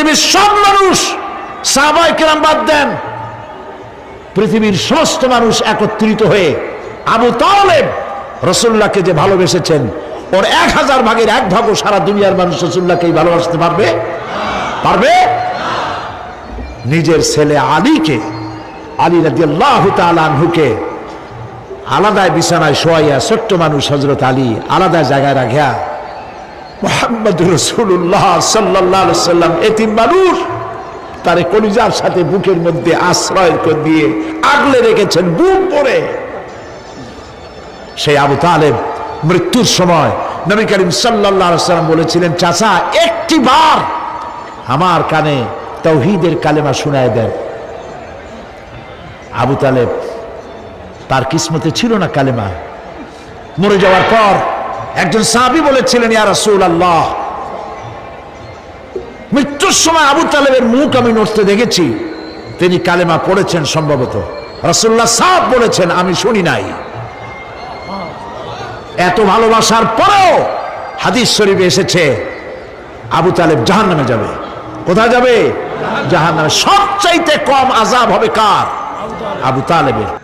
পৃথিবীর সব মানুষ সাহাবাই কেরাম বাদ দেন। পৃথিবীর সমস্ত মানুষ একত্রিত হয়ে আবু তালেব রসুল্লাহকে যে ভালোবেসেছেন, ওর এক হাজার ভাগের এক ভাগও সারা দুনিয়ার মানুষ রসুল্লাহকেই ভালোবাসতে পারবে? পারবে? নিজের ছেলে আলীকে, আলী রাজি আল্লাহ তালহুকে আলাদায় বিছানায় শোয়াইয়া ছোট্ট মানুষ হজরত আলী আলাদা জায়গায় রাখিয়া মোহাম্মদ বুকের মধ্যে আশ্রয় দিয়ে আগলে রেখেছেন, বুক সেই মৃত্যুর সময় নবী করিম সাল্লাম বলেছিলেন, চাচা, একটি বার আমার কানে তৌহিদের কালেমা শুনায় দেন। আবু তালেব, তার কিসমতে ছিল না কালেমা। মরে যাওয়ার পর একজন সাহাবি বলেছিলেন, ইয়া রাসূল আল্লাহ মৃত্যুর সময় আবু তালেবের মুখ আমি নড়তে দেখেছি। তিনি কালেমা পড়েছেন সম্ভবত। রাসূল্লাহ সাহেব বলেছেন, আমি শুনি নাই। এত ভালোবাসার পরেও হাদিস শরীফে এসেছে, আবু তালেব জাহান নামে যাবে। কোথায় যাবে? জাহান নামে সবচাইতে কম আজাব হবে কার? আবু তালেবের।